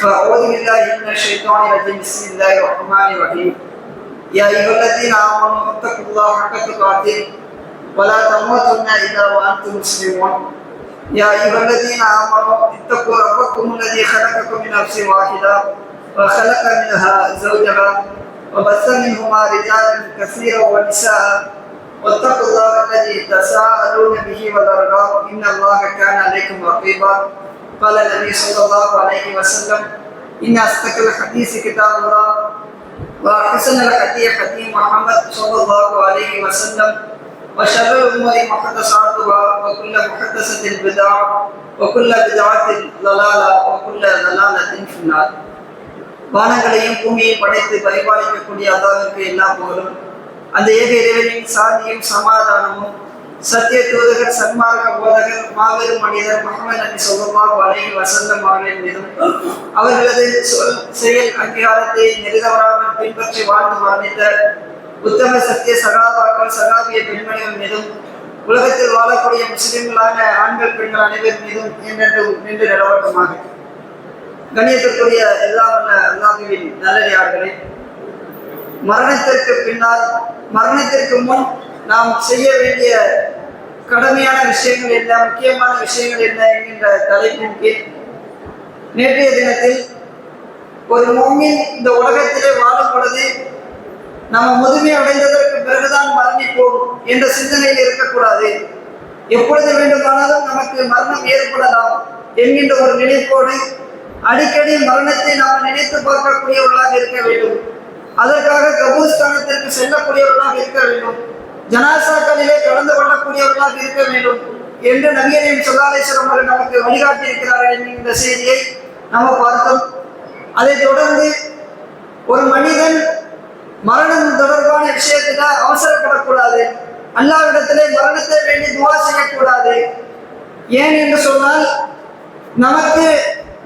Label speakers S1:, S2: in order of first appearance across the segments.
S1: فأعوذ بالله من الشيطان الرجيم. بسم الله الرحمن الرحيم. يا أيها الذين آمنوا اتقوا الله حق تقاته ولا تموتن إلا وأنتم مسلمون. يا أيها الذين آمنوا اتقوا ربكم الذي خلقكم من نفس واحدة وخلق منها زوجها وبث منهما رجالا كثيرا ونساء. واتقوا الله الذي تساءلون به والأرحام. إن الله كان عليكم رقيبا. قال النبي صلى الله عليه وسلم إن أصدق الحديث كتاب الله وأحسن الحديث حديث محمد صلى الله عليه وسلم وشر الأمور محدثاتها وكل محدثة بدعة وكل بدعة ضلالة وكل ضلالة في النار வானங்களையும் பூமியையும் படைத்து பரிபாலிக்கக்கூடிய அல்லாவிற்கு எல்லா புகழும் அந்த ஏக இறைவனின் சாந்தியும் சமாதானமும் சத்திய தூதகர் சன்மார்க்க போதகர் மாபெரும் மனிதர் முகமது நபி சொல்லமாக அலைஹி வசல்லம் அவர்களின் மீதும் அவர்களது சொல் செயல் அங்கீகாரத்தை நெறிதவராமல் பின்பற்றி வாழ்ந்து மரணித்த உத்தம சத்திய சகாபாக்கள் சகாபிய பெண்மணிகள் மீதும் உலகத்தில் வாழக்கூடிய முஸ்லிம்களான ஆண்கள் பெண்கள் அனைவர் மீதும் என்றென்று நின்று நிலவட்டமாக. கணியத்திற்குரிய எல்லாம் அல்லாஹுவின் நல்லடியார்களே மரணத்திற்கு பின்னால் மரணத்திற்கு முன் நாம் செய்ய வேண்டிய கடமையான விஷயங்கள் என்ன முக்கியமான விஷயங்கள் என்ன என்கின்ற தலைப்பின் கீழ் நேற்றைய தினத்தில் ஒரு மோமின் இந்த உலகத்திலே வாழும் பொழுது நம்ம முதுமை அடைந்ததற்கு பிறகுதான் மரணிப்போம் என்ற சிந்தனையில் இருக்கக்கூடாது. எப்பொழுது வேண்டுமானாலும் நமக்கு மரணம் ஏற்படலாம் என்கின்ற ஒரு நினைப்போடு அடிக்கடி மரணத்தை நாம் நினைத்து பார்க்கக்கூடியவர்களாக இருக்க வேண்டும். அதற்காக கபூஸ்தானத்திற்கு செல்லக்கூடியவர்களாக இருக்க வேண்டும். ஜனாசாக்களிலே கலந்து கொள்ளக்கூடியவர்களாக இருக்க வேண்டும் என்று நவியனையும் சொல்லாலேஸ்வரம் அவர்கள் நமக்கு வழிகாட்டி இருக்கிறார்கள் என்கின்ற செய்தியை நம்ம பார்த்தோம். அதைத் தொடர்ந்து ஒரு மனிதன் மரணம் தொடர்பான விஷயத்துல அவசரப்படக்கூடாது. அல்லாவிடத்திலே மரணத்தை வேண்டி துவா செய்யக்கூடாது. ஏன் என்று சொன்னால் நமக்கு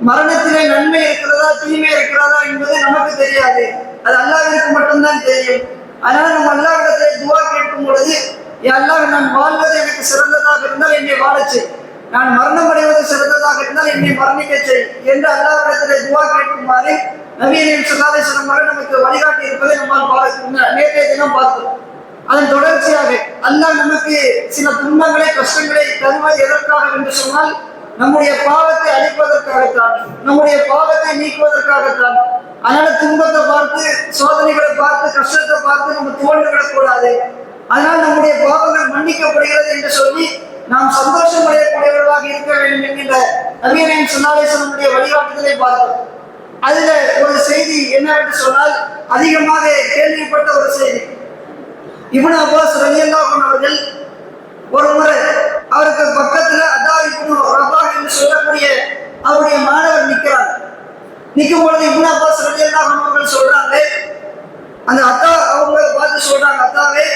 S1: மரணத்திலே நன்மை இருக்கிறதா தீமை இருக்கிறதா என்பது நமக்கு தெரியாது. அது அல்லாவிற்கு மட்டும்தான் தெரியும். அதனால நம்ம அல்லாவிடத்திலே துவா கேட்கும் பொழுது அல்லாஹ் நான் வாழ்வது எனக்கு சிறந்ததாக இருந்தால் என்னை வாழச் செய். நான் மரணம் அடைவது சிறந்ததாக இருந்தால் என்னை மரணிக்க செய். என்று அல்லாவிடத்திலே துவா கேட்குமாறு நவீன சுகாதேஸ்வரம் நமக்கு வழிகாட்டி இருப்பதை நம்மால் நேற்றைய தினம் பார்த்தோம். அதன் தொடர்ச்சியாக அல்லாஹ் நமக்கு சில துன்பங்களை கஷ்டங்களை தருவது எதற்காக என்று சொன்னால் நம்முடைய பாவத்தை அழிப்பதற்காகத்தான் நம்முடைய பாவத்தை நீக்குவதற்காகத்தான். அதனால துன்பத்தை பார்த்து சோதனைகளை பார்த்து கஷ்டத்தை பார்த்து நம்ம துவண்டு விடக்கூடாது அதனால் நம்முடைய பாவங்கள் மன்னிக்கப்படுகிறது என்று சொல்லி நாம் சந்தோஷம் அடையக்கூடியவர்களாக இருக்க வேண்டும் என்கின்ற நவீன சுனாலேசனுடைய வழிகாட்டுதலை பார்த்தோம் அதுல ஒரு செய்தி என்ன என்று சொன்னால் அதிகமாக கேள்விப்பட்ட ஒரு செய்தி. இவன் அப்பாஸ் ரலியல்லாஹு அவர்கள் ஒரு முறை அவருக்கு அவருடைய மாணவர் நிற்கிறார் நிற்கும் பொழுது இப்னு அப்பாஸ் ரலியல்லாஹு அவர்கள் சொல்றாங்க அந்த அத்தா அவங்க பார்த்து சொல்றாங்க அத்தாவே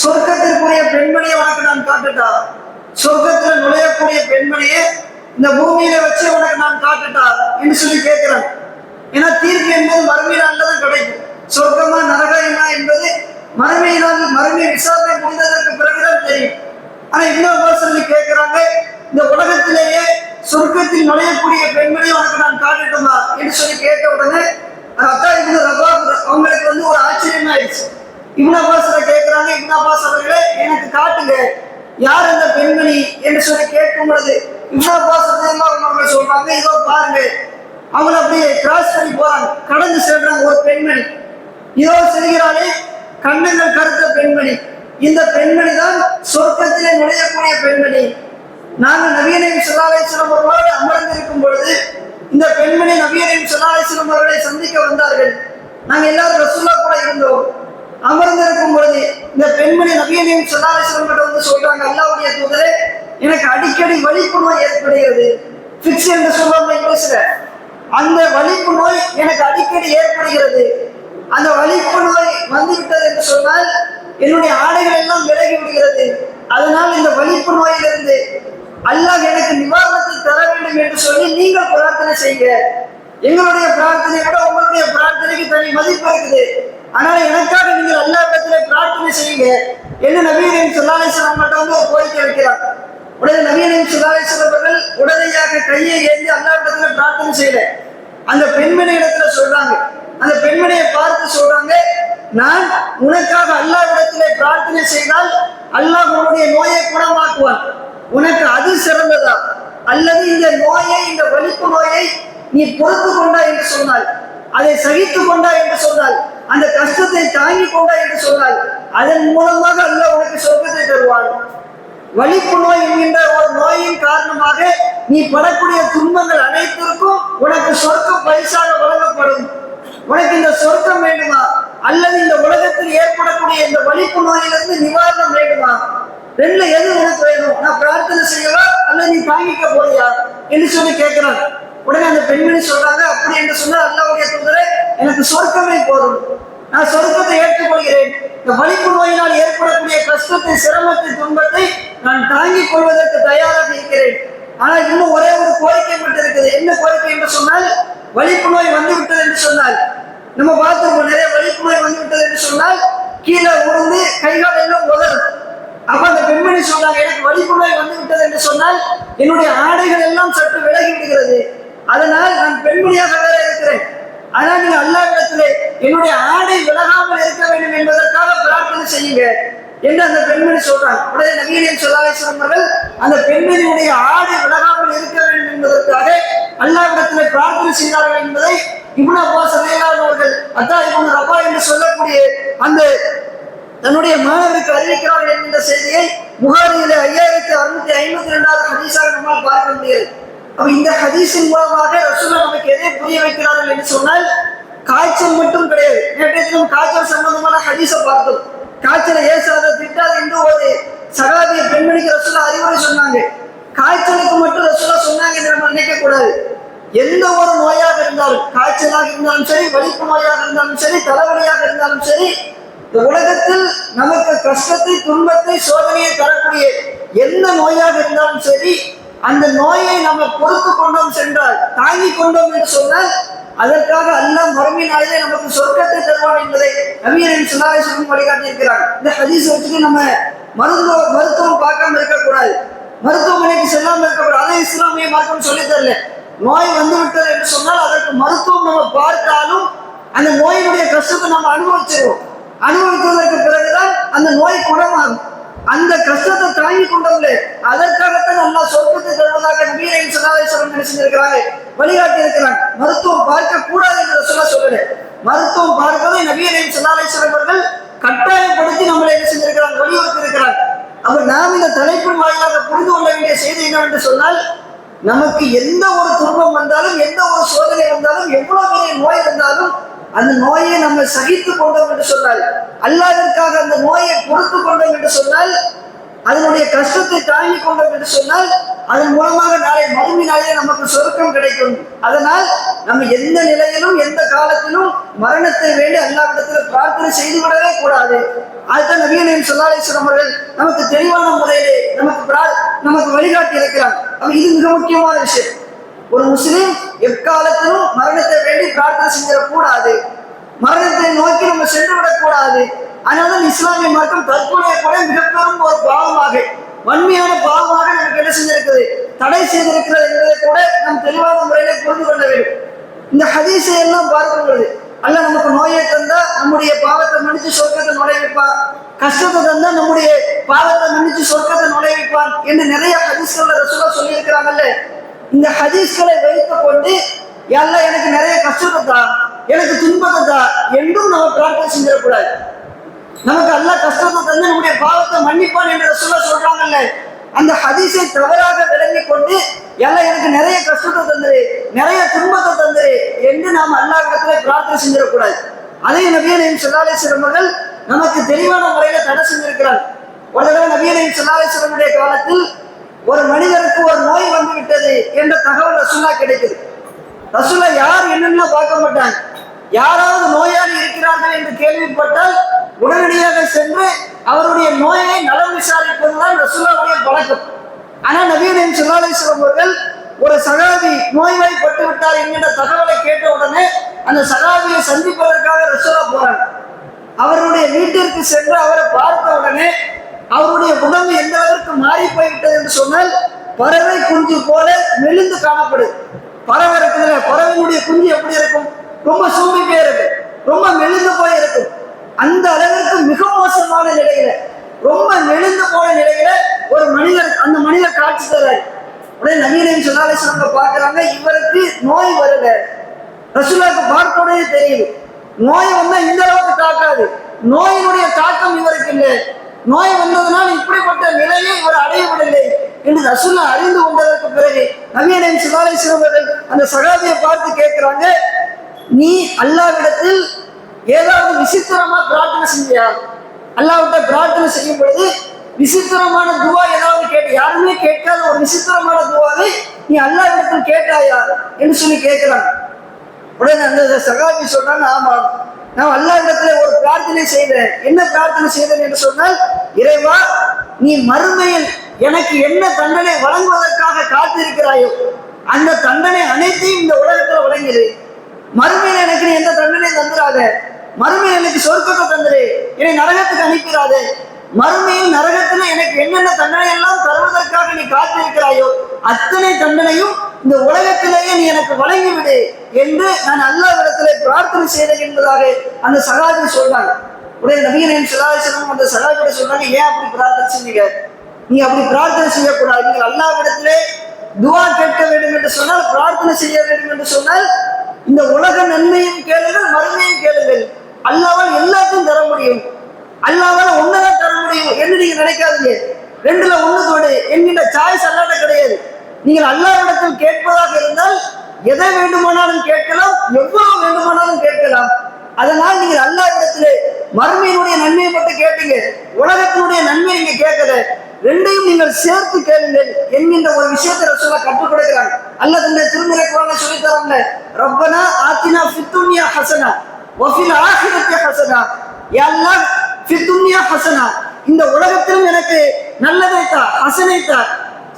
S1: சொர்க்கத்திற்குரிய பெண்மணியை உனக்கு நான் காட்டுட்டா? சொர்க்கத்துல நுழையக்கூடிய பெண்மணியை இந்த பூமியில வச்சு உனக்கு நான் காட்டுட்டா? என்று சொல்லி கேட்கிறேன் ஏன்னா தீர்ப்பு என்பது மறுமையினால தான் கிடைக்கும். சொர்க்கமா நரகமா என்பது மறுமையினால் மறுமை விசாரணை முடிந்ததற்கு பிறகுதான் தெரியும். ஆனா இன்னொரு சொல்லி கேட்கிறாங்க இந்த உலகத்திலேயே சொர்க்கத்தில் நுழையக்கூடிய பெண்மணி உனக்கு நான் காட்டட்டுமா என்று சொல்லி கேட்ட உடனே அத்தா இப்னு ரபா அவங்களுக்கு வந்து ஒரு ஆச்சரியம் ஆயிடுச்சு. இப்னு அப்பாஸ்ல கேட்கிறாங்க இப்னு அப்பாஸ் அவர்களே எனக்கு காட்டுங்க யார் அந்த பெண்மணி? என்று சொல்லி கேட்கும் பொழுது இப்னு அப்பாஸ் அவங்க சொல்றாங்க இதோ பாருங்க அவங்க அப்படியே கிராஸ் பண்ணி போறாங்க கடந்து செல்றாங்க ஒரு பெண்மணி. இதோ செல்கிறாளே கண்ணங்கள் கருத்த பெண்மணி. இந்த பெண்மணி தான் சொர்க்கத்திலே நுழையக்கூடிய பெண்மணி. நாங்கள் நவீனையும் சுல்லாலேஸ்வரம் அவர்களோடு அமர்ந்திருக்கும் பொழுது இந்த பெண்மணி நவீனையும் சுல்லாலேஸ்வரம் அவர்களை சந்திக்க வந்தார்கள். நாங்கள் எல்லாரும் ரசூல்லா கூட இருந்தோம். அமர்ந்திருக்கும் பொழுது இந்த பெண்மணி நவீனையும் சுல்லாலேஸ்வரம் கிட்ட வந்து சொல்றாங்க அல்லாவுடைய தூதரே எனக்கு அடிக்கடி வலிப்பு நோய் ஏற்படுகிறது. ஃபிக்ஸ் என்று சொல்லுவாங்க இங்கிலீஷ்ல. அந்த வலிப்பு நோய் எனக்கு அடிக்கடி ஏற்படுகிறது. அந்த வலிப்பு நோய் வந்துவிட்டது என்று சொன்னால் என்னுடைய ஆடைகள் எல்லாம் விலகி விடுகிறது. அதனால் இந்த வலிப்பு நோயிலிருந்து அல்லாஹ் எனக்கு நிவாரணத்தை தர வேண்டும் என்று சொல்லி நீங்கள் பிரார்த்தனை செய்யுங்க. எங்களுடைய பிரார்த்தனை விட உங்களுடைய பிரார்த்தனைக்கு தனி மதிப்பு இருக்குது. ஆனால் எனக்காக நீங்கள் எல்லா இடத்துல பிரார்த்தனை செய்யுங்க. என்ன நவீன சுல்லாலேஸ்வரம் அவங்கள்ட்ட வந்து ஒரு கோரிக்கை வைக்கிறார். உடனே நவீன சுல்லாலேஸ்வரம் அவர்கள் உடனடியாக கையை ஏந்தி அல்லா இடத்துல பிரார்த்தனை செய்யல. அந்த பெண்மணி இடத்துல சொல்றாங்க. அந்த பெண்மணியை பார்த்து சொல்றாங்க நான் உனக்காக அல்லாஹ்விடத்திலே பிரார்த்தனை செய்தால் அல்லாஹ் உன்னுடைய நோயை குணமாக்குவான். உனக்கு அது சிறந்ததா? அல்லது இந்த நோயை இந்த வலிப்பு நோயை நீ பொறுத்து கொண்டா என்று சொன்னால் அதை சகித்து கொண்டா என்று சொன்னால் அந்த கஷ்டத்தை தாங்கி கொண்டா என்று சொன்னால் அதன் மூலமாக அல்ல உனக்கு சொர்க்கத்தை தருவான். வலிப்பு நோய் என்கின்ற ஒரு நோயின் காரணமாக நீ படக்கூடிய துன்பங்கள் அனைத்திற்கும் உனக்கு சொர்க்கம் பரிசாக வழங்கப்படும். உனக்கு இந்த சொர்க்கம் வேண்டுமா? அல்லது இந்த உலகத்தில் ஏற்படக்கூடிய இந்த வலிப்பு நோயிலிருந்து நிவாரணம் வேண்டுமா? ரெண்டுல எது உனக்கு வேணும்? நான் பிரார்த்தனை செய்யவா? அல்ல நீ தாங்கிக்க போறியா? என்று சொல்லி கேட்கிறாங்க உடனே அந்த பெண்மணி சொல்றாங்க அப்படி என்று சொன்னால் அல்லாவுடைய தொந்தரே எனக்கு சொர்க்கமே போதும். நான் சொர்க்கத்தை ஏற்றுக்கொள்கிறேன். இந்த வலிப்பு நோயினால் ஏற்படக்கூடிய கஷ்டத்தை சிரமத்தை துன்பத்தை நான் தாங்கிக் கொள்வதற்கு தயாராக இருக்கிறேன். ஆனால் இன்னும் ஒரே ஒரு கோரிக்கை மட்டும் இருக்குது. என்ன கோரிக்கை என்று சொன்னால் வலிப்பு நோய் வந்து விட்டது என்று சொன்னால். நம்ம பார்த்துருக்கோம் நிறைய வலிப்பு நோய் வந்து விட்டது என்று சொன்னால் கீழே உழுந்து கைகால் எல்லாம் உதறும். அப்ப அந்த பெண்மணி சொன்னாங்க எனக்கு வலிப்பு வந்து விட்டது என்று சொன்னால் என்னுடைய ஆடைகள் எல்லாம் சற்று விலகி விடுகிறது. அதனால் நான் பெண்மணியாக வேற இருக்கிறேன். ஆனால் நீங்க அல்லாவிடத்திலே என்னுடைய ஆடை விலகாமல் இருக்க வேண்டும் என்பதற்காக பிரார்த்தனை செய்யுங்க என்று அந்த பெண்மணி சொல்றாங்க உடனே நவீனியம் சொல்லாலேஸ்வரம் அவர்கள் அந்த பெண்மணியுடைய ஆடை விலகாமல் இருக்க வேண்டும் என்பதற்காக அல்லாவிடத்திலே பிரார்த்தனை செய்தார்கள் என்பதை இவ்வளவு அப்பாஸ் ரலியல்லாஹு அத்தா இப்னு ரபா என்று சொல்லக்கூடிய அந்த தன்னுடைய மாணவருக்கு அறிவிக்கிறார்கள் என்கின்ற செய்தியை புகாரியில ஐயாயிரத்தி அறுநூத்தி ஐம்பத்தி ரெண்டாவது ஹதீஸாக நம்மால் பார்க்க முடியாது அப்ப இந்த ஹதீஸின் மூலமாக ரசூலா நமக்கு எதை புரிய வைக்கிறார்கள் என்று சொன்னால் காய்ச்சல் மட்டும் கிடையாது. நேற்றைய காய்ச்சல் சம்பந்தமான ஹதீஸை பார்த்தோம். காய்ச்சலை ஏசாத திட்டாது என்று ஒரு சகாதிய பெண்மணிக்கு ரசூலா அறிவுரை சொன்னாங்க. காய்ச்சலுக்கு மட்டும் ரசூலா சொன்னாங்க என்று நம்ம நினைக்க கூடாது எந்த ஒரு நோயாக இருந்தாலும் காய்ச்சலாக இருந்தாலும் சரி வலிப்பு நோயாக இருந்தாலும் சரி தலைவலியாக இருந்தாலும் சரி இந்த உலகத்தில் நமக்கு கஷ்டத்தை துன்பத்தை சோதனையை தரக்கூடிய எந்த நோயாக இருந்தாலும் சரி அந்த நோயை நம்ம பொறுத்து கொண்டோம் சென்றால் தாங்கிக் கொண்டோம் என்று சொன்னால் அதற்காக அல்லாஹ் மறுமையினாலே நமக்கு சொர்க்கத்தை தருவான் என்பதை நவீன சுனாரை சொல்லும் வழிகாட்டி இருக்கிறார் இந்த ஹதீஸ் வச்சுட்டு நம்ம மருத்துவ மருத்துவம் பார்க்காம இருக்கக்கூடாது. மருத்துவமனைக்கு செல்லாம இருக்கக்கூடாது. அதை இஸ்லாமிய மார்க்கம் சொல்லி தரல. நோய் வந்து விட்டது என்று சொன்னால் அதற்கு மருத்துவம் நம்ம பார்த்தாலும் அந்த நோயினுடைய கஷ்டத்தை நம்ம அனுபவிச்சிருவோம். அனுபவித்ததற்கு பிறகுதான் அந்த நோய் குணமாகும். அந்த கஷ்டத்தை தாங்கி கொண்டவர்களே அதற்காகத்தான் நல்லா சொர்க்கத்தை தருவதாக நபீரையும் சதாதேஸ்வரம் நினைச்சிருக்கிறாங்க வழிகாட்டி இருக்கிறாங்க மருத்துவம் பார்க்க கூடாது என்று சொல்ல சொல்லல மருத்துவம் பார்ப்பதை நபீரையும் சதாதேஸ்வரம் அவர்கள் கட்டாயப்படுத்தி நம்மளை என்ன செஞ்சிருக்கிறாங்க வலியுறுத்தி இருக்கிறாங்க அப்ப நாம் இந்த தலைப்பின் வாயிலாக புரிந்து கொள்ள வேண்டிய செய்தி என்னவென்று சொன்னால் நமக்கு எந்த ஒரு துன்பம் வந்தாலும் எந்த ஒரு சோதனை வந்தாலும் எவ்வளவு பெரிய நோய் இருந்தாலும் அந்த நோயை நம்ம சகித்து கொண்டோம் என்று சொன்னால் அல்லாதற்காக அந்த நோயை பொறுத்து கொண்டோம் என்று சொன்னால் அதனுடைய கஷ்டத்தை தாங்கி கொண்டோம் என்று சொன்னால் அதன் மூலமாக நாளை மறுமையினாலே நமக்கு சொருக்கம் கிடைக்கும். அதனால் நம்ம எந்த நிலையிலும் எந்த காலத்திலும் மரணத்தை வேண்டி அல்லாவிடத்தில் பிரார்த்தனை செய்து விடவே கூடாது. அதுதான் நவீன சொல்லாலேஸ்வரம் அவர்கள் நமக்கு தெளிவான முறையிலே நமக்கு நமக்கு வழிகாட்டி இருக்கிறார். அப்ப இது மிக முக்கியமான விஷயம். ஒரு முஸ்லீம் எக்காலத்திலும் மரணத்தை வேண்டி பிரார்த்தனை செஞ்சிடக்கூடாது மரணத்தை நோக்கி நம்ம சென்று விடக்கூடாது அதனால இஸ்லாமிய மார்க்கம் தற்கொலை கூட மிக பெரும் ஒரு பாவமாக வன்மையான பாவமாக நமக்கு என்ன செஞ்சிருக்குது? தடை செய்திருக்கிறது என்பதை கூட நாம் தெளிவான முறையில புரிந்து கொள்ள வேண்டும். இந்த ஹதீஸை எல்லாம் பார்க்கும் பொழுது அல்ல நமக்கு நோயை தந்தா நம்முடைய பாவத்தை மன்னிச்சு சொர்க்கத்தை நுழைவிப்பான் கஷ்டத்தை தந்தா நம்முடைய பாவத்தை மன்னிச்சு சொர்க்கத்தை நுழைவிப்பான் என்று நிறைய ஹதீஸ்கள் ரசூலா சொல்லியிருக்கிறாங்கல்ல. இந்த ஹதீஸ்களை வைத்துக் கொண்டு எல்லாம் எனக்கு நிறைய கஷ்டத்தை தான் எனக்கு துன்பத்தை தான் என்றும் நம்ம பிரார்த்தனை செஞ்சிடக்கூடாது. நமக்கு அல்ல கஷ்டத்தை தந்து நம்முடைய பாவத்தை மன்னிப்பான் என்ற சொல்ல சொல்றாங்கல்ல. அந்த ஹதீஸை தவறாக விளங்கிக் கொண்டு எல்லாம் எனக்கு நிறைய கஷ்டத்தை தந்துரு நிறைய துன்பத்தை தந்துரு என்று நாம் அல்லாஹ்விடத்துல பிரார்த்தனை செஞ்சிடக்கூடாது. அதே நபியனையும் சொல்லாலேஸ்வரம் அவர்கள் நமக்கு தெளிவான முறையில தடை செஞ்சிருக்கிறார். ஒரு தடவை நபியனையும் சொல்லாலேஸ்வரனுடைய காலத்தில் ஒரு மனிதருக்கு ஒரு நோய் வந்து விட்டது என்ற தகவல் ரசுல்லா கிடைக்குது. ரசுல்லா யார் என்னென்ன பார்க்க மாட்டாங்க? யாராவது நோயாளி இருக்கிறார்கள் என்று கேள்விப்பட்டால் உடனடியாக சென்று அவருடைய நோயை நலம் விசாரிப்பதுதான் ரசூலாவுடைய பழக்கம். ஆனால் நவீன சுல்லாலேஸ்வரம் அவர்கள் ஒரு சகாபி நோய்வாய்ப்பட்டு விட்டார் என்கின்ற தகவலை கேட்ட உடனே அந்த சகாபியை சந்திப்பதற்காக ரசூலா போறாங்க அவருடைய வீட்டிற்கு சென்று அவரை பார்த்த உடனே அவருடைய உடம்பு எந்த அளவிற்கு மாறி போய்விட்டது என்று சொன்னால் பறவை குஞ்சு போல மெலிந்து காணப்படுது பறவை இருக்குதுல பறவையினுடைய குஞ்சு எப்படி இருக்கும்? ரொம்ப சூம்பிப்பே இருக்கும் ரொம்ப மெலிந்து போய் இருக்கும். அந்த அளவிற்கு மிக மோசமான நிலையில ரொம்ப மெலிந்து போன நிலையில ஒரு மனிதர் அந்த மனிதர் காட்சி தர்றாரு உடனே நவீன சொன்னாலே பார்க்கறாங்க இவருக்கு நோய் வரல. ரசூலாக்கு பார்க்க உடனே தெரியுது. நோய் வந்தா இந்த அளவுக்கு தாக்காது. நோயினுடைய தாக்கம் இவருக்கு இல்லை. நோய் வந்ததுனால் இப்படிப்பட்ட நிலையை இவர் அடையவில்லை என்று ரசுல்லா அறிந்து கொண்டதற்கு பிறகு நவீன சுல்லாலை சிறுவர்கள் அந்த சகாபியை பார்த்து கேட்கிறாங்க நீ அல்லாவிடத்தில் ஏதாவது விசித்திரமா பிரார்த்தனை செஞ்சியா? அல்லாவிட்ட பிரார்த்தனை செய்யும் பொழுது விசித்திரமான துவா ஏதாவது கேட்டு யாருமே கேட்காத ஒரு விசித்திரமான துவாவை நீ அல்லாவிடத்தில் கேட்டாயா? என்று சொல்லி கேட்கிறாங்க உடனே அந்த சகாபி சொன்னாங்க ஆமா நான் அல்லா இடத்துல ஒரு பிரார்த்தனை செய்தேன் என்ன பிரார்த்தனை செய்தேன் என்று சொன்னால் இறைவா நீ மறுமையில் எனக்கு என்ன தண்டனை வழங்குவதற்காக காத்திருக்கிறாயோ அந்த தண்டனை அனைத்தையும் இந்த உலகத்துல வழங்கிடு. மறுமையில் எனக்கு நீ எந்த தண்டனை தந்துடாத. மறுமையில் எனக்கு சொர்க்கத்தை தந்துடு. என்னை நரகத்துக்கு அனுப்பிடாதே. மறுமையில் நரகத்துல எனக்கு என்னென்ன தண்டனை எல்லாம் தருவதற்காக நீ காத்திருக்கிறாயோ அத்தனை தண்டனையும் இந்த உலகத்திலேயே நீ எனக்கு வழங்கிவிடு. என்று நான் இடத்துல பிரார்த்தனை செய்தேன் என்பதாக அந்த சகாஜி சொல்றாங்க. உடைய நவீன சதாசிவம் அந்த சகாஜியோட சொல்றாங்க ஏன் அப்படி பிரார்த்தனை செஞ்சீங்க நீ அப்படி பிரார்த்தனை செய்யக்கூடாது. நீங்கள் அல்லாவிடத்திலே துவா கேட்க வேண்டும் என்று சொன்னால் பிரார்த்தனை செய்ய வேண்டும் என்று சொன்னால் இந்த உலக நன்மையும் கேளுங்கள் மறுமையும் கேளுங்கள். அல்லாவால் எல்லாத்தையும் தர முடியும். அல்லாவால் ஒன்னதான் தர முடியும் என்று நீங்க நினைக்காதீங்க. ரெண்டுல ஒண்ணு தோடு என்கின்ற சாய்ஸ் அல்லாட்ட கிடையாது. நீங்கள் அல்லாவிடத்தில் கேட்பதாக இருந்தால் எதை வேண்டுமானாலும் கேட்கலாம் எவ்வளவு வேண்டுமானாலும் கேட்கலாம். அதனால் நீங்கள் அல்லாவிடத்திலே மறுமையினுடைய நன்மையை மட்டும் கேட்டீங்க உலகத்தினுடைய நன்மை நீங்க கேட்கல ரெண்டையும் நீங்கள் சேர்த்து கேளுங்கள் என்கின்ற ஒரு விஷயத்தை ரசூலா கற்றுக் கொடுக்கிறாங்க அல்லது இந்த திருமுறை குரான சொல்லி தராங்க ரப்பனா ஆத்தினா ஃபித்துன்யா ஹசனா வஃபில் ஆஹிரத்ய ஹசனா. எல்லாம் ஃபித்துன்யா ஹசனா. இந்த உலகத்திலும் எனக்கு நல்லதை தா ஹசனை தா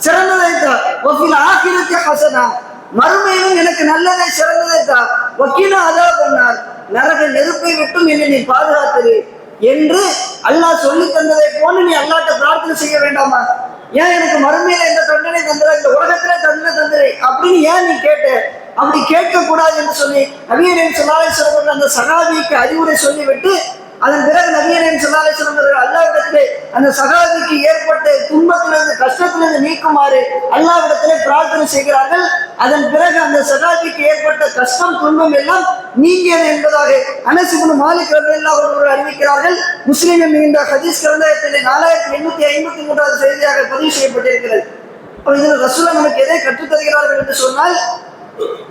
S1: சிறந்ததை தா வஃபில் ஆஹிரத்ய ஹசனா. மறுமையிலும் எனக்கு நல்லதை சிறந்ததை தா. வக்கீல அதா பண்ணார். நரக நெருப்பை விட்டும் என்னை நீ பாதுகாத்தது என்று அல்லாஹ் சொல்லி தந்ததை போன்று நீ அல்லாட்ட பிரார்த்தனை செய்ய வேண்டாமா? ஏன் எனக்கு மறுமையில இந்த தண்டனை தந்துற இந்த உலகத்துல தண்டனை தந்துரு அப்படின்னு ஏன் நீ கேட்ட? அப்படி கேட்க கூடாது என்று சொல்லி நவீன சொல்லாலேஸ்வரர் அந்த சகாபிக்கு அறிவுரை சொல்லிவிட்டு அதன் பிறகு நவீன சொல்லாலேஸ்வரர் அல்லாவிடத்திலே அந்த சகாதிக்கு ஏற்பட்ட துன்பத்திலிருந்து கஷ்டத்திலிருந்து நீக்குமாறு அல்லாவிடத்திலே பிரார்த்தனை செய்கிறார்கள். அதன் பிறகு அந்த சகாதிக்கு ஏற்பட்ட கஷ்டம் துன்பம் எல்லாம் நீங்கியது என்பதாக அனசுகுணு மாலிக் ரபில்லா அவர்கள் அறிவிக்கிறார்கள். முஸ்லீமில் மிகுந்த ஹதீஸ் கிரந்தாயத்திலே நாலாயிரத்தி எண்ணூத்தி ஐம்பத்தி மூன்றாவது செய்தியாக பதிவு செய்யப்பட்டிருக்கிறது. இதில் ரசூலா நமக்கு எதை கற்றுத்தருகிறார்கள் என்று சொன்னால்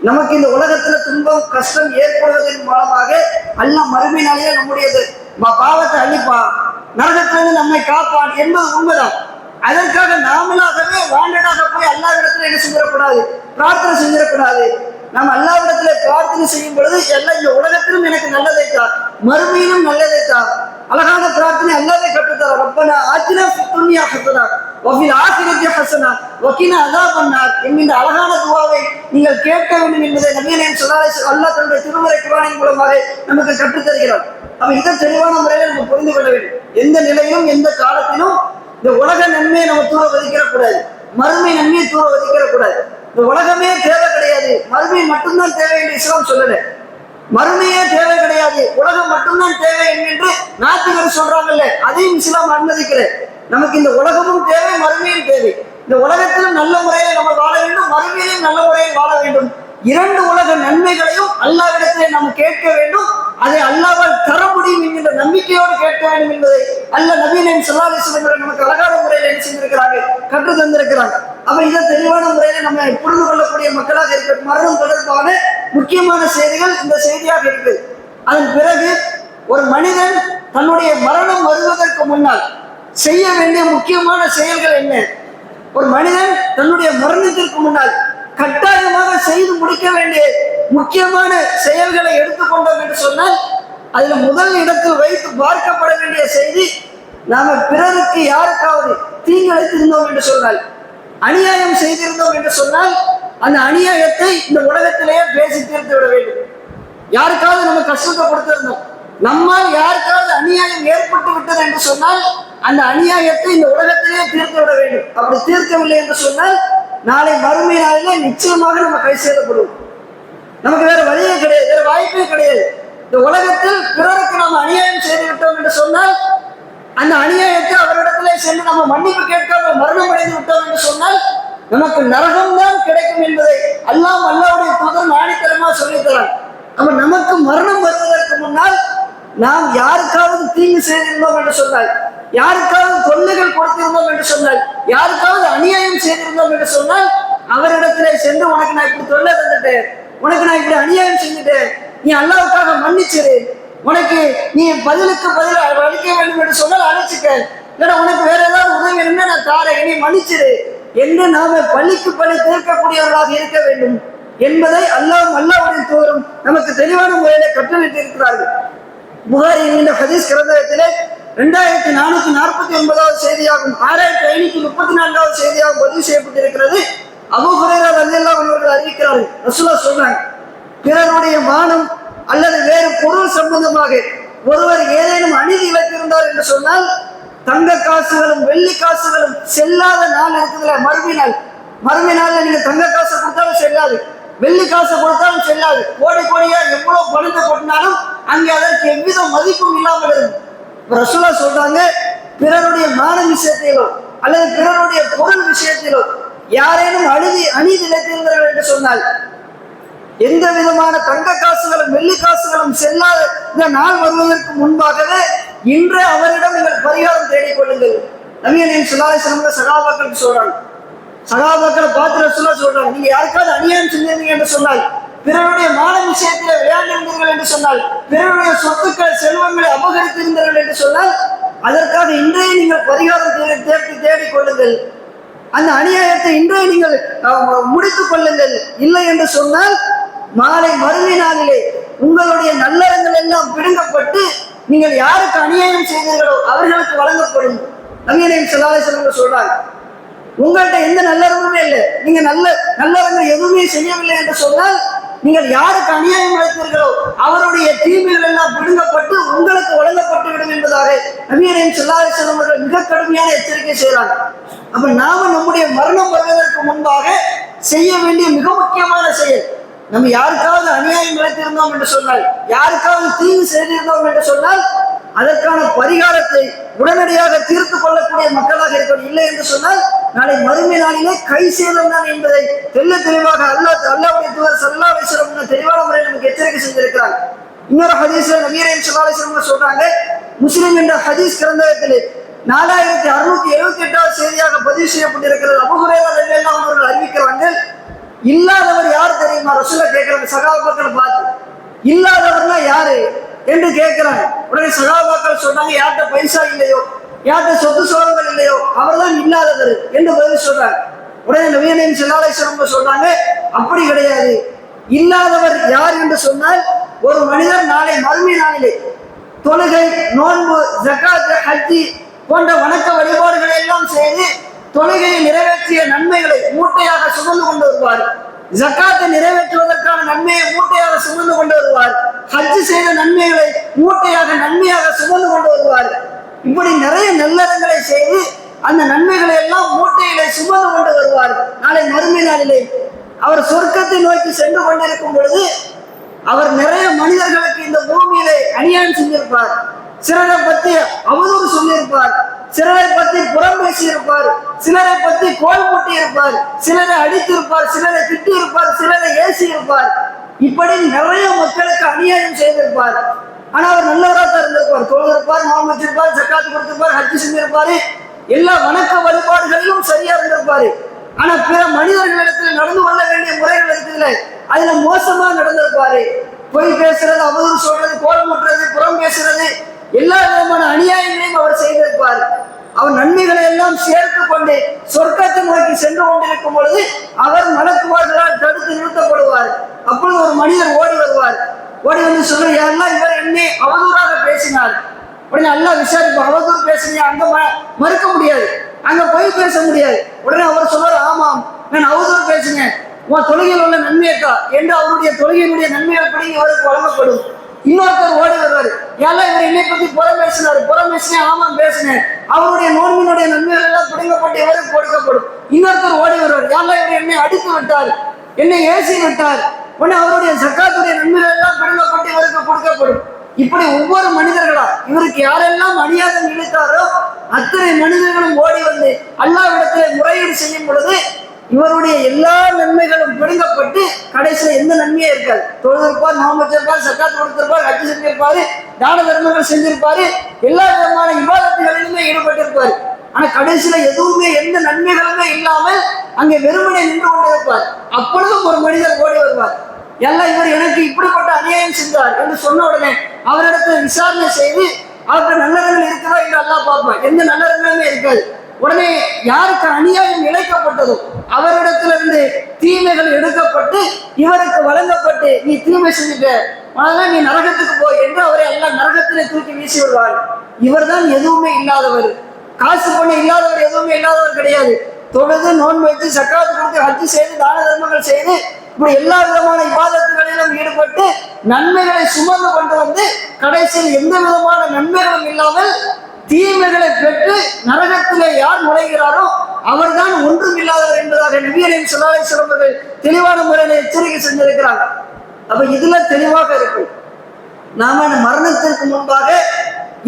S1: நமக்கு இந்த உலகத்துல துன்பம் கஷ்டம் ஏற்படுவதன் மூலமாக அல்ல மறுமையினாலேயே நம்முடையது. பாவத்தை அழிப்பான். நரகத்திலிருந்து நம்மை காப்பான் என்பது உண்மைதான். அதற்காக நாமளாகவே வாண்டடாக போய் அல்லாவிடத்துல என்ன செஞ்சிடக்கூடாது? பிரார்த்தனை செஞ்சிடக்கூடாது. நாம் அல்லாவிடத்துல பிரார்த்தனை செய்யும் பொழுது எல்லா இந்த உலகத்திலும் எனக்கு நல்லதை தான் மறுமையிலும் நல்லதை தான் அழகான பிரார்த்தனை அல்லாவே கற்றுத்தர. ரப்பனா ஆச்சினா துன்யா ஹசனா. வஃபில் ஆசிரியத்திய ஹசனா வக்கீனா அதா பண்ணார் என்கின்ற அழகான துவாவை நீங்கள் கேட்க வேண்டும் என்பதை நவீன சொல்லாலை அல்லா தன்னுடைய திருமறை குரானின் மூலமாக நமக்கு கற்றுத்தருகிறார். அப்ப இதை தெளிவான முறையில் நம்ம புரிந்து கொள்ள வேண்டும். எந்த நிலையிலும் எந்த காலத்திலும் இந்த உலக நன்மையை நம்ம தூர வதிக்கிறக்கூடாது மறுமை நன்மையை தூர வதிக்கிறக்கூடாது கூடாது இந்த உலகமே தேவை கிடையாது. மறுமை மட்டும்தான் தேவை என்று இஸ்லாம் சொல்லல. மறுமையே தேவை கிடையாது. உலகம் மட்டும்தான் தேவை என்று நாத்திகர் சொல்றாங்கல்ல. அதையும் இஸ்லாம் அனுமதிக்கிறேன் நமக்கு இந்த உலகமும் தேவை இந்த உலகத்திலும் நல்ல முறையில் நம்ம வாழ வேண்டும் மறுமையிலும் நல்ல முறையில் வாழ வேண்டும். இரண்டு உலக நன்மைகளையும் அல்லாவிடத்திலே நாம் கேட்க வேண்டும். அதை அல்லாவால் தர முடியும் என்கின்ற நம்பிக்கையோடு கேட்க வேண்டும் என்பதை அல்ல நவீன சொல்லாலிஸ்வரர் நமக்கு அழகான முறையில் என்ன செஞ்சிருக்கிறார்கள்? கற்று தந்திருக்கிறாங்க அப்ப இதை தெளிவான முறையில் நம்ம புரிந்து கொள்ளக்கூடிய மக்களாக இருக்க மரணம் தொடர்பான முக்கியமான செய்திகள் இந்த செய்தியாக இருக்கு. அதன் பிறகு ஒரு மனிதன் தன்னுடைய மரணம் வருவதற்கு முன்னால் செய்ய வேண்டிய முக்கியமான செயல்கள் என்ன? ஒரு மனிதன் தன்னுடைய மரணத்திற்கு முன்னால் கட்டாயமாக செய்து முடிக்க வேண்டிய முக்கியமான செயல்களை எடுத்துக்கொண்டோம் என்று சொன்னால் அதுல முதல் இடத்தில் வைத்து பார்க்கப்பட வேண்டிய செய்தி நாம பிறருக்கு யாருக்காவது தீங்கிழைத்திருந்தோம் என்று சொன்னால் அநியாயம் செய்திருந்தோம் என்று சொன்னால் அந்த அநியாயத்தை இந்த உலகத்திலேயே பேசி தீர்த்து விட வேண்டும். யாருக்காவது நம்ம கஷ்டத்தை கொடுத்திருந்தோம். நம்மால் யாருக்காவது அநியாயம் ஏற்பட்டு விட்டது என்று சொன்னால் அந்த அநியாயத்தை இந்த உலகத்திலே தீர்த்து விட வேண்டும். அப்படி தீர்க்கவில்லை என்று சொன்னால் நாளை மறுமை நாளிலே நிச்சயமாக நம்ம கை சேதப்படுவோம். நமக்கு வேற வழியே கிடையாது வேற வாய்ப்பே கிடையாது. இந்த உலகத்தில் பிறருக்கு நாம் அநியாயம் செய்து விட்டோம் என்று சொன்னால் அந்த அநியாயத்தை அவரிடத்திலே சென்று நம்ம மன்னிப்பு கேட்காம மரணம் அடைந்து விட்டோம் என்று சொன்னால் நமக்கு நரகம்தான் கிடைக்கும் என்பதை அல்லாம் அல்லாவுடைய தூதர் ஆணித்தரமா சொல்லித்தரான். அப்ப நமக்கு மரணம் வருவதற்கு முன்னால் நாம் யாருக்காவது தீங்கு செய்திருந்தோம் என்று சொன்னால் யாருக்காவது தொல்லைகள் கொடுத்திருந்தோம் என்று சொன்னால் யாருக்காவது அநியாயம் செய்திருந்தோம் என்று சொன்னால் அவரிடத்திலே சென்று உனக்கு நான் இப்படி தொல்லை தந்துட்டேன் உனக்கு நான் இப்படி அநியாயம் செஞ்சுட்டேன் நீ அல்லாவுக்காக மன்னிச்சிரு உனக்கு நீ பதிலுக்கு பதில் அளிக்க வேண்டும் என்று சொன்னால் அழைச்சிக்க. இல்லைன்னா உனக்கு வேற ஏதாவது உதவி இருந்தா நான் தாரேன் நீ மன்னிச்சிரு என்று நாம பள்ளிக்கு பள்ளி தீர்க்கக்கூடியவர்களாக இருக்க வேண்டும் என்பதை அல்லாஹ் அல்லாவுடைய தோறும் நமக்கு தெளிவான முறையில கட்டளிட்டு இருக்கிறார்கள் புகாரி இந்த ஹதீஸ் கிரந்தத்திலே ரெண்டாயிரத்தி நானூத்தி நாற்பத்தி ஒன்பதாவது செய்தியாகும் ஆறாயிரத்தி ஐநூத்தி முப்பத்தி நான்காவது செய்தியாக பதிவு செய்யப்பட்டிருக்கிறது. அபு அல்ல ரலியல்லாஹு அன்ஹு அவர்கள் அறிவிக்கிறார்கள். ரசூலா சொல்றாங்க பிறருடைய மானம் அல்லது வேறு பொருள் சம்பந்தமாக ஒருவர் ஏதேனும் அநீதி இழைத்திருந்தார் என்று சொன்னால் தங்க காசுகளும் வெள்ளி காசுகளும் செல்லாத நாள் இருக்குதுல மறுமை நாள். மறுமை நாள்ல நீங்க தங்க காசு கொடுத்தாலும் செல்லாது வெள்ளி காசு கொடுத்தாலும் செல்லாது. கோடி கோடியா எவ்வளவு பணத்தை கொட்டினாலும் அங்கே அதற்கு எவ்வித மதிப்பும் இல்லாமல் இருக்கும். ரசூலா சொல்றாங்க பிறருடைய மான விஷயத்திலோ அல்லது பிறருடைய பொருள் விஷயத்திலோ யாரேனும் அழுதி அநீதி இழைத்திருந்தார்கள் என்று சொன்னால் எந்த விதமான தங்க காசுகளும் வெள்ளி காசுகளும் செல்லாத இந்த நாள் வருவதற்கு முன்பாகவே இன்று அவரிடம் நீங்கள் பரிகாரம் தேடிக்கொள்ளுங்கள் நவீனின் சுலாசனம்ல சகாபாக்களுக்கு சொல்றாங்க. சகாபாக்களை பார்த்து சொல்ல சொல்றாங்க நீங்க யாருக்காவது அநியாயம் செஞ்சிருந்தீங்க என்று சொன்னால் பிறருடைய மான விஷயத்தில் விளையாண்டிருந்தீர்கள் என்று சொன்னால் பிறருடைய சொத்துக்கள் செல்வங்களை என்று சொன்னால் அதற்காக இன்றைய நீங்கள் பரிகாரம் தேடி தேடி தேடிக் கொள்ளுங்கள். அந்த அநியாயத்தை இன்றைய நீங்கள் முடித்துக் கொள்ளுங்கள். இல்லை என்று சொன்னால் மாலை மறுமை நாளிலே உங்களுடைய நல்லறங்கள் எல்லாம் பிடுங்கப்பட்டு நீங்கள் யாருக்கு அநியாயம் செய்தீர்களோ அவர்களுக்கு வழங்கப்படும். நவீனம் செல்லாலை செல்வங்கள் சொல்றாங்க உங்கள்கிட்ட எந்த நல்லறமுமே இல்லை. நீங்க நல்ல நல்லறங்கள் எதுவுமே செய்யவில்லை என்று சொன்னால் நீங்கள் யாருக்கு அநியாயம் இழைத்தீர்களோ அவருடைய தீமைகள் எல்லாம் விழுங்கப்பட்டு உங்களுக்கு வழங்கப்பட்டு விடும் என்பதாக நவீனம் செல்லாலை அவர்கள் மிக கடுமையான எச்சரிக்கை செய்கிறாங்க அப்ப நாம நம்முடைய மரணம் வருவதற்கு முன்பாக செய்ய வேண்டிய மிக முக்கியமான செயல் நம்ம யாருக்காவது அநியாயம் இழைத்திருந்தோம் என்று சொன்னால் யாருக்காவது தீங்கு செய்திருந்தோம் என்று சொன்னால் அதற்கான பரிகாரத்தை உடனடியாக தீர்த்து கொள்ளக்கூடிய மக்களாக இருக்கணும் இல்லை என்று சொன்னால் நாளை மறுமை நாளிலே கை சேதம் தான் என்பதை தெல்ல தெளிவாக அல்லாஹ் அல்லாவுடைய தூதர் சல்லா அலிஸ்வரம் தெளிவான முறையில் நமக்கு எச்சரிக்கை செஞ்சிருக்கிறார். இன்னொரு ஹதீஸ்ல நவீரம் சல்லா அலிஸ்வரம் சொல்றாங்க முஸ்லிம் என்ற ஹதீஸ் கிரந்தகத்திலே நாலாயிரத்தி அறுநூத்தி எழுபத்தி எட்டாவது செய்தியாக பதிவு செய்யப்பட்டிருக்கிறது. அபுகுரேரா எல்லாம் அவர்கள் அறிவிக்கிறாங்க இல்லாதவர் யார் தெரியுமா? ரசூல கேட்கிறாங்க சகாபாக்களை பார்த்து. இல்லாதவர்னா யாரு? என்று கேட்கிறாங்க. உடனே சகாபாக்கள் சொன்னாங்க யார்கிட்ட பைசா இல்லையோ? யார்கிட்ட சொத்து சோழங்கள் இல்லையோ? அவர்தான் இல்லாதவர் என்று பதில் சொல்றாங்க. உடனே நவீனம் செல்லாலேஸ்வரம் சொல்றாங்க அப்படி கிடையாது. இல்லாதவர் யார் என்று சொன்னால் ஒரு மனிதர் நாளை மறுமை நாளிலே தொழுகை நோன்பு ஜக்காத் ஹஜ்ஜி போன்ற வணக்க வழிபாடுகளை எல்லாம் செய்து தொழுகையை நிறைவேற்றிய நன்மைகளை மூட்டையாக சுமந்து கொண்டு வருவார். ஜக்காத்தை நிறைவேற்றுவதற்கான நன்மையை மூட்டையாக சுமந்து கொண்டு வருவார். ஹஜ் செய்த நன்மைகளை மூட்டையாக நன்மையாக சுமந்து கொண்டு வருவார். இப்படி நிறைய நல்லறங்களை செய்து அந்த நன்மைகளை எல்லாம் மூட்டையிலே சுமந்து கொண்டு வருவார். நாளை மறுமை நாளிலே அவர் சொர்க்கத்தை நோக்கி சென்று கொண்டிருக்கும் பொழுது அவர் நிறைய மனிதர்களுக்கு இந்த பூமியிலே அநியாயம் செஞ்சிருப்பார். சிலரை பத்தி அவதூறு சொல்லியிருப்பார். சிலரை பத்தி புறம் பேசியிருப்பார். சிலரை பத்தி கோல் கொட்டி இருப்பார் சிலரை அடித்து இருப்பார் சிலரை திட்டி இருப்பார் சிலரை ஏசி இருப்பார் இப்படி நிறைய மக்களுக்கு அநியாயம் செய்திருப்பார். ஆனா அவர் நல்லவராக தான் இருந்திருப்பார். தொழுதிருப்பார் நோம்பு வச்சிருப்பார் ஜக்காத்து கொடுத்திருப்பார் ஹஜ்ஜி செஞ்சிருப்பாரு. எல்லா வணக்க வழிபாடுகளிலும் சரியா இருந்திருப்பாரு. ஆனா பிற மனிதர்களிடத்துல நடந்து கொள்ள வேண்டிய முறைகள் இருக்குதுல்ல அதுல மோசமா நடந்திருப்பாரு. பொய் பேசுறது அவதூறு சொல்றது கோலம் முட்டுறது புறம் பேசுறது எல்லா விதமான அநியாயங்களையும் அவர் செய்திருப்பார். அவர் நன்மைகளை எல்லாம் சேர்த்து கொண்டு சொர்க்கத்தை நோக்கி சென்று கொண்டிருக்கும் பொழுது அவர் மலக்குவார்களால் தடுத்து நிறுத்தப்படுவார். அப்பொழுது ஒரு மனிதர் ஓடி வருவார். ஓடி வந்து சொல்ற யாரெல்லாம் இவர் என்னை அவதூறாக பேசினார்? உடனே நல்லா விசாரிப்பார் அவதூறு பேசுனீங்க அங்க ம- மறுக்க முடியாது. அங்க போய் பேச முடியாது. உடனே அவர் சொல்றார் ஆமாம் நான் அவதூறு பேசுனேன். உன் தொழுகையில் உள்ள நன்மையக்கா என்று அவருடைய தொழுகையினுடைய நன்மை அப்படி அவருக்கு வழங்கப்படும். இன்னொருத்தர் ஓடி வருவார். ஏன்னா இவர் என்னை பத்தி புறம் பேசினாரு புறம் பேசினேன் ஆமாம் பேசினேன். அவருடைய நோன்பினுடைய நன்மைகள் எல்லாம் பிடுங்கப்பட்டு இவருக்கு கொடுக்கப்படும். இன்னொருத்தர் ஓடி வருவார். ஏன்னா இவர் என்னை அடித்து விட்டார். என்னை ஏசி விட்டார். உடனே அவருடைய சக்காத்துடைய நன்மைகள் எல்லாம் பிடுங்கப்பட்டு இவருக்கு கொடுக்கப்படும். இப்படி ஒவ்வொரு மனிதர்களா இவருக்கு யாரெல்லாம் அநியாயம் இழுத்தாரோ அத்தனை மனிதர்களும் ஓடி வந்து அல்லாவிடத்தில் முறையீடு செய்யும் பொழுது இவருடைய எல்லா நன்மைகளும் பிடுங்கப்பட்டு கடைசியில் எந்த நன்மையே இருக்காது. தொழுதிருப்பார் நோம்பு வச்சிருப்பார் சக்காத்து கொடுத்திருப்பார் ஹஜ்ஜு செஞ்சிருப்பாரு தான தர்மங்கள் செஞ்சிருப்பாரு எல்லா விதமான விவாதத்துகளிலுமே ஈடுபட்டிருப்பாரு. ஆனா கடைசியில எதுவுமே எந்த நன்மைகளுமே இல்லாமல் அங்கே வெறுமனை நின்று கொண்டிருப்பார். அப்பொழுதும் ஒரு மனிதர் ஓடி வருவார். எல்லாம் இவர் எனக்கு இப்படிப்பட்ட அநியாயம் செஞ்சார் என்று சொன்ன உடனே அவரிடத்தில் விசாரணை செய்து அவருக்கு நல்லறங்கள் இருக்கிறதா என்று எல்லாம் பார்ப்பார். எந்த நல்லறங்களுமே இருக்காது. உடனே யாருக்கு அநியாயம் இழைக்கப்பட்டதோ அவரிடத்திலிருந்து தீமைகள் எடுக்கப்பட்டு இவருக்கு வழங்கப்பட்டு நீ தீமை செஞ்சுட்ட. அதனால் நீ நரகத்துக்கு போ என்று அவரை எல்லாம் நரகத்திலே தூக்கி வீசி விடுவார் இவர்தான் எதுவுமே இல்லாதவர். காசு பணம் இல்லாதவர் எதுவுமே இல்லாதவர் கிடையாது. தொழுது நோன்பு வைத்து சக்காத்து கொடுத்து ஹஜ்ஜு செய்து தான தர்மங்கள் செய்து இப்படி எல்லா விதமான விவாதத்துகளிலும் ஈடுபட்டு நன்மைகளை சுமந்து கொண்டு வந்து கடைசியில் எந்த விதமான நன்மைகளும் இல்லாமல் தீமைகளை பெற்று நரகத்திலே யார் நுழைகிறாரோ அவர்தான் ஒன்றும் இல்லாதவர் என்பதாக நபியரையும் சொல்லாலை சிறந்தவர்கள் தெளிவான முறையில் எச்சரிக்கை செஞ்சிருக்கிறாங்க அப்ப இதுல தெளிவாக இருக்கு நாம மரணத்திற்கு முன்பாக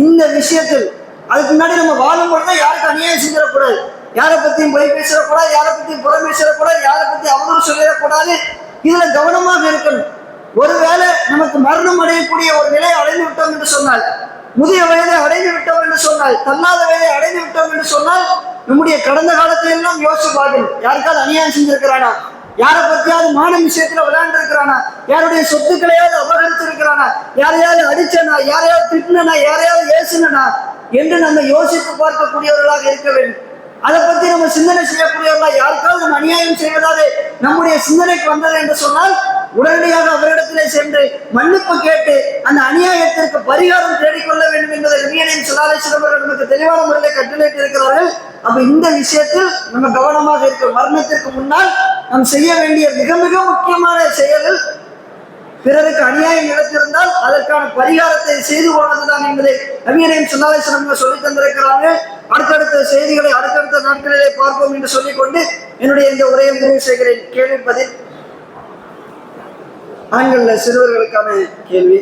S1: இந்த விஷயத்தில் அதுக்கு முன்னாடி நம்ம வாழும் பொழுது யாருக்கு அநியாயம் செஞ்சிடக்கூடாது. யாரை பத்தியும் பொய் பேசிடக்கூடாது யாரை பத்தியும் புறம் பேசிடக்கூடாது யாரை பத்தி அவதூறு சொல்லிடக்கூடாது இதுல கவனமாக இருக்கணும். ஒருவேளை நமக்கு மரணம் அடையக்கூடிய ஒரு நிலை அடைந்து விட்டோம் என்று சொன்னால் முதிய வயதை அடைந்து விட்டோம் என்று சொன்னால் தள்ளாத வயதை அடைந்து விட்டோம் என்று சொன்னால் நம்முடைய கடந்த காலத்தை எல்லாம் யோசிச்சு பார்க்கணும். யாருக்காவது அநியாயம் செஞ்சிருக்கிறானா? யாரை பத்தியாவது மான விஷயத்துல விளையாண்டு இருக்கிறானா யாருடைய சொத்துக்களையாவது அபகரித்து இருக்கிறானா யாரையாவது அடிச்சனா? யாரையாவது திட்டினா யாரையாவது ஏசுனா என்று நம்ம யோசித்து பார்க்கக்கூடியவர்களாக இருக்க வேண்டும். அதை பத்தி நம்ம சிந்தனை செய்யக்கூடியவர்களா? யாருக்காவது நம்ம அநியாயம் செய்வதாக நம்முடைய சிந்தனைக்கு வந்தது என்று சொன்னால் உடனடியாக அவரிடத்திலே சென்று மன்னிப்பு கேட்டு அந்த அநியாயத்திற்கு பரிகாரம் தேடிக்கொள்ள வேண்டும் என்பதை நபியனையும் சொல்லாலை நமக்கு தெளிவான முறையில் கட்டளையிட்டு இருக்கிறார்கள் அப்ப இந்த விஷயத்தில் நம்ம கவனமாக இருக்க மரணத்திற்கு முன்னால் நாம் செய்ய வேண்டிய மிக மிக முக்கியமான செயலில் பிறருக்கு அநியாயம் நடத்திருந்தால் அதற்கான பரிகாரத்தை செய்து கொள்வதுதான் என்பதை நவீனையும் சொன்னாலேஸ்வரம் சொல்லி தந்திருக்கிறாங்க. அடுத்தடுத்த செய்திகளை அடுத்தடுத்த நாட்களிலே பார்ப்போம் என்று சொல்லிக்கொண்டு என்னுடைய இந்த உரையை முடிவு செய்கிறேன். கேள்வி பதில் ஆண்களில் சிறுவர்களுக்கான கேள்வி.